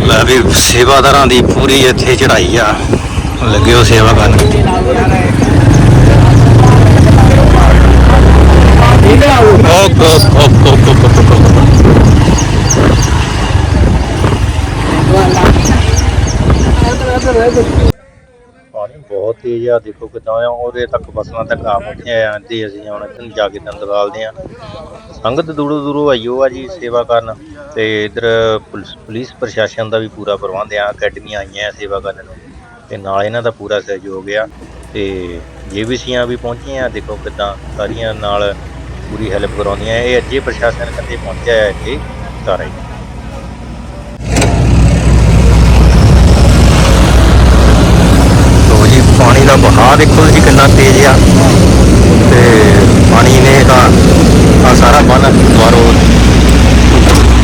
ਲੈ ਵੀ ਸੇਵਾਦਾਰਾਂ ਦੀ ਪੂਰੀ ਇੱਥੇ ਚੜ੍ਹਾਈ ਆ। ਲੱਗੇ ਹੋ ਸੇਵਾ ਕਰਨ। Okay okay okay okay okay okay okay. ਬਹੁਤ ਤੇਜ਼ ਆ, ਦੇਖੋ ਕਿਦਾਂ ਆ, ਉਹਦੇ ਤੱਕ ਬਸਣਾ ਤੱਕ ਆ ਪਹੁੰਚੇ ਆ ਤੇ ਅਸੀਂ ਹੁਣ ਇੱਥੇ ਜਾ ਕੇ ਦੰਦ ਦੰਦਵਾਲਦੇ ਆ। ਸੰਗਤ ਦੂਰੋਂ ਦੂਰੋਂ ਆਈਓ ਆ ਜੀ ਸੇਵਾ ਕਰਨ, ਤੇ ਇਧਰ ਪੁਲਿਸ ਪੁਲਿਸ ਪ੍ਰਸ਼ਾਸਨ ਦਾ ਵੀ ਪੂਰਾ ਪ੍ਰਬੰਧ ਆ, ਅਕੈਡਮੀਆਂ ਆਈਆਂ ਆ ਸੇਵਾ ਕਰਨ ਨੂੰ, ਤੇ ਨਾਲ ਇਹਨਾਂ ਦਾ ਪੂਰਾ ਸਹਿਯੋਗ ਆ, ਤੇ ਜੇਬੀਸੀਆਂ ਵੀ ਪਹੁੰਚੀਆਂ ਦੇਖੋ ਕਿਦਾਂ ਸਾਰੀਆਂ ਨਾਲ ਪੂਰੀ ਹੈਲਪ ਕਰਾਉਂਦੀਆਂ ਇਹ ਅੱਜੇ ਪ੍ਰਸ਼ਾਸਨ ਕੰਦੇ ਪਹੁੰਚਿਆ ਹੈ ਇੱਥੇ, ਸਾਰੇ ਹੀ ਲੋ ਜੀ ਪਾਣੀ ਦੇਖੋ ਜੀ ਕਿੰਨਾ ਤੇਜ਼ ਆ। ਤੇ ਪਾਣੀ ਨੇ ਤਾਂ ਆ ਸਾਰਾ ਬੰਨ ਦੁਆਰੋ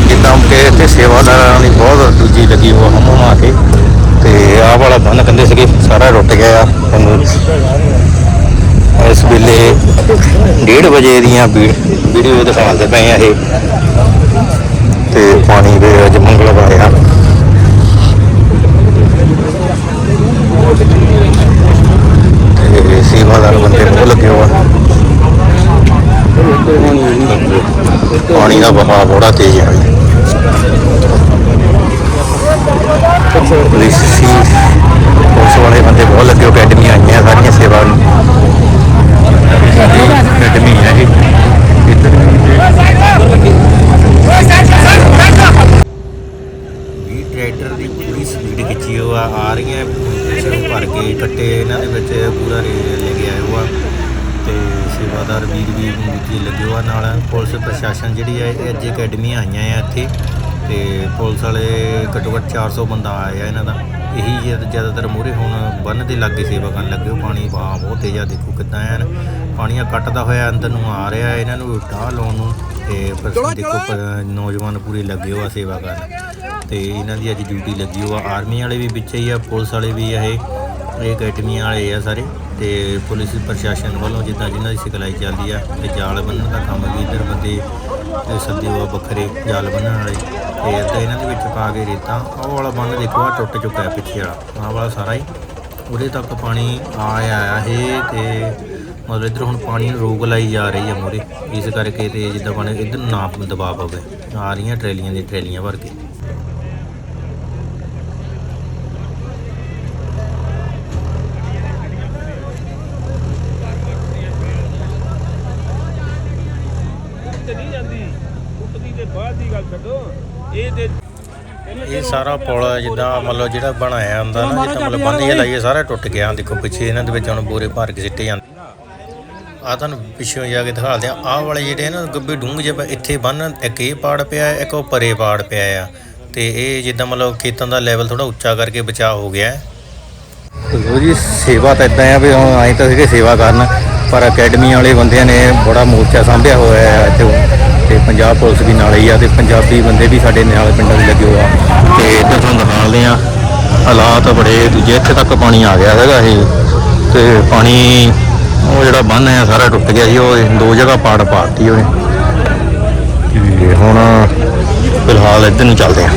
ਜਿੱਦਾਂ ਕਿ ਇੱਥੇ ਸੇਵਾਦਾਰਾਂ ਦੀ ਬਹੁਤ ਦੂਜੀ ਲੱਗੀ ਉਹ ਹਮ ਹਮਾ ਕੇ। ਤੇ ਆਹ ਵਾਲਾ ਬੰਨ ਕਹਿੰਦੇ ਸੀਗੇ, ਸਾਰਾ ਟੁੱਟ ਗਿਆ ਆ। ਇਸ ਵੇਲੇ 1:30 ਵਜੇ ਦੀਆਂ ਵੀਡੀਓ ਦਿਖਾਉਂਦੇ ਪਏ ਆ ਇਹ। ਤੇ ਪਾਣੀ ਦੇ ਅੱਜ ਮੰਗਲਵਾਰ ਆ ਤੇ ਸੇਵਾਦਾਰ ਬੰਦੇ ਬਹੁਤ ਲੱਗੇ ਹੋਆ ਪਾਣੀ ਦਾ ਵਹਾਅ ਬੜਾ ਤੇਜ਼ ਹੈ ਪੁਲਿਸ ਸੀ, ਪੁਲਿਸ ਵਾਲੇ ਬੰਦੇ ਬਹੁਤ ਲੱਗੇ ਅਕੈਡਮੀ ਆਈਆਂ, ਸਾਰੀਆਂ ਸੇਵਾ ਨੂੰ। ਅਕੈਡਮੀ ਹੈ ਇਹ। ਇੱਧਰ ਵੀ ਟਰੈਕਟਰ ਦੀ ਪੂਰੀ ਸਪੀਡ ਖਿੱਚੀ ਹੋਆ ਆ ਰਹੀਆਂ ਪਿੱਛੇ ਭਰ ਕੇ ਕੱਟੇ ਇਹਨਾਂ ਦੇ ਵਿੱਚ ਪੂਰਾ ਲੈ ਕੇ ਆਏ ਹੋਆ ਸੇਵਾਦਾਰ ਵੀਰ ਵੀ ਦੂਜੇ ਲੱਗੇ ਹੋਆ ਨਾਲ ਪੁਲਿਸ ਪ੍ਰਸ਼ਾਸਨ ਜਿਹੜੀ ਹੈ ਇਹ ਅੱਜ ਅਕੈਡਮੀਆਂ ਆਈਆਂ ਆ ਇੱਥੇ ਤੇ ਪੁਲਿਸ ਵਾਲੇ ਘੱਟੋ ਘੱਟ 400 ਬੰਦਾ ਆਇਆ ਇਹਨਾਂ ਦਾ। ਇਹੀ ਜ਼ਿਆਦਾ- ਜ਼ਿਆਦਾਤਰ ਮੂਹਰੇ ਹੁਣ ਬੰਨ ਦੇ ਲਾਗੇ ਸੇਵਾ ਕਰਨ ਲੱਗੇ ਹੋ ਪਾਣੀ ਵਾਹ ਬਹੁਤ ਤੇਜ਼ ਆ ਦੇਖੋ ਕਿੱਦਾਂ ਐਨ ਪਾਣੀਆਂ ਕੱਟਦਾ ਹੋਇਆ ਅੰਦਰ ਨੂੰ ਆ ਰਿਹਾ ਇਹਨਾਂ ਨੂੰ ਟਾਹ ਲਾਉਣ ਨੂੰ ਤੇ ਪਰ ਦੇਖੋ ਨੌਜਵਾਨ ਪੂਰੇ ਲੱਗੇ ਹੋ ਆ ਸੇਵਾ ਕਰਨ। ਤੇ ਇਹਨਾਂ ਦੀ ਅੱਜ ਡਿਊਟੀ ਲੱਗੀ ਹੋ ਆ ਆਰਮੀ ਵਾਲੇ ਵੀ ਵਿੱਚ ਹੀ ਆ ਪੁਲਿਸ ਵਾਲੇ ਵੀ ਆ ਇਹ ਇਹ ਅਕੈਡਮੀਆਂ ਵਾਲੇ ਆ ਸਾਰੇ। ਤੇ ਪੁਲਿਸ ਪ੍ਰਸ਼ਾਸਨ ਵੱਲੋਂ ਜਿੱਦਾਂ ਜਿਨ੍ਹਾਂ ਦੀ ਸਿਖਲਾਈ ਚੱਲਦੀ ਆ, ਤੇ ਜਾਲ ਬੰਨਣ ਦਾ ਕੰਮ ਵੀ ਇੱਧਰ ਬੰਦੇ ਇਹ ਸੱਦੇ ਹੋਆ ਵੱਖਰੇ ਜਾਲ ਬੰਨਣ ਵਾਲੇ, ਤੇ ਇੱਦਾਂ ਇਹਨਾਂ ਦੇ ਵਿੱਚ ਪਾ ਕੇ ਰੇਤਾਂ ਉਹ ਵਾਲਾ ਬੰਨ ਦੇਖੋ ਆ ਟੁੱਟ ਚੁੱਕਾ ਹੈ ਪਿੱਛੇ ਵਾਲਾ, ਆਹ ਵਾਲਾ ਸਾਰਾ ਹੀ। ਉਹਦੇ ਤੱਕ ਪਾਣੀ ਆ ਆਇਆ ਇਹ ਤੇ ਮਤਲਬ ਇੱਧਰ ਹੁਣ ਪਾਣੀ ਨੂੰ ਰੋਕ ਲਾਈ ਜਾ ਰਹੀ ਹੈ ਮੂਹਰੇ। ਇਸ ਕਰਕੇ ਤੇ ਜਿੱਦਾਂ ਬਣੇ ਇੱਧਰ ਨੂੰ ਨਾ ਦਬਾਅ ਪਵੇ, ਆ ਰਹੀਆਂ ਟਰੇਲੀਆਂ ਦੀ ਟਰੇਲੀਆਂ ਭਰ ਕੇ। ਜਾਂਦੀ। ਉੱਠਦੀ ਤੇ ਬਾਅਦ ਦੀ ਗੱਲ ਛੱਡੋ। ਇਹ ਸਾਰਾ ਪੁਲ ਜਿੱਦਾਂ ਮਤਲਬ ਜਿਹੜਾ ਬਣਾਇਆ ਹੁੰਦਾ ਨਾ ਜਿੱਦਾਂ ਮਤਲਬ ਬੰਦ ਜਿਹਾ ਲਾਈਏ ਸਾਰਾ ਟੁੱਟ ਗਿਆ ਦੇਖੋ ਪਿੱਛੇ ਇਹਨਾਂ ਦੇ ਵਿੱਚ ਹੁਣ ਬੋਰੇ ਭਰ ਕੇ ਸਿੱਟੇ ਜਾਂਦੇ। ਆ ਤੁਹਾਨੂੰ ਪਿੱਛੋਂ ਜਾ ਕੇ ਦਿਖਾਉਂਦੇ ਆ ਆਹ ਵਾਲੇ ਜਿਹੜੇ ਨਾ ਗੱਬੇ ਡੂੰਘ ਜੇ ਇੱਥੇ ਬੰਨ ਇੱਕ ਇਹ ਪਾੜ ਪਿਆ ਇੱਕ ਉਹ ਪਰੇ ਪਾੜ ਪਿਆ ਆ। ਤੇ ਇਹ ਜਿੱਦਾਂ ਮਤਲਬ ਖੇਤਾਂ ਦਾ ਲੈਵਲ ਥੋੜਾ ਉੱਚਾ ਕਰਕੇ ਬਚਾਅ ਹੋ ਗਿਆ ਲੋ ਜੀ ਸੇਵਾ ਤਾਂ ਇਦਾਂ ਆ ਵੀ ਹੁਣ ਆਏ ਤਾਂ ਸੀਗੇ ਸੇਵਾ ਕਰਨ ਪਰ ਅਕੈਡਮੀ ਵਾਲੇ ਬੰਦਿਆਂ ਨੇ ਬੜਾ ਮੋਰਚਾ ਸਾਂਭਿਆ ਹੋਇਆ ਹੈ ਇੱਥੇ। ਤੇ ਪੰਜਾਬ ਪੁਲਿਸ ਵੀ ਨਾਲ ਹੀ ਆ ਤੇ ਪੰਜਾਬੀ ਬੰਦੇ ਵੀ ਸਾਡੇ ਨਾਲ ਪਿੰਡਾਂ ਦੇ ਲੱਗੇ ਹੋਆ ਤੇ ਇੱਧਰ ਤੁਹਾਨੂੰ ਦਿਖਾਉਂਦੇ ਆ, ਹਾਲਾਤ ਬੜੇ ਦੂਜੇ, ਇੱਥੇ ਤੱਕ ਪਾਣੀ ਆ ਗਿਆ ਹੈਗਾ ਇਹ। ਤੇ ਪਾਣੀ, ਉਹ ਜਿਹੜਾ ਬੰਨ ਹੈ, ਸਾਰਾ ਟੁੱਟ ਗਿਆ ਸੀ, ਉਹ ਦੋ ਜਗ੍ਹਾ ਪਾੜ ਪਾਤੀ ਉਹਨੇ। ਤੇ ਹੁਣ, ਫਿਲਹਾਲ ਇੱਧਰ ਨੂੰ ਚੱਲਦੇ ਆ।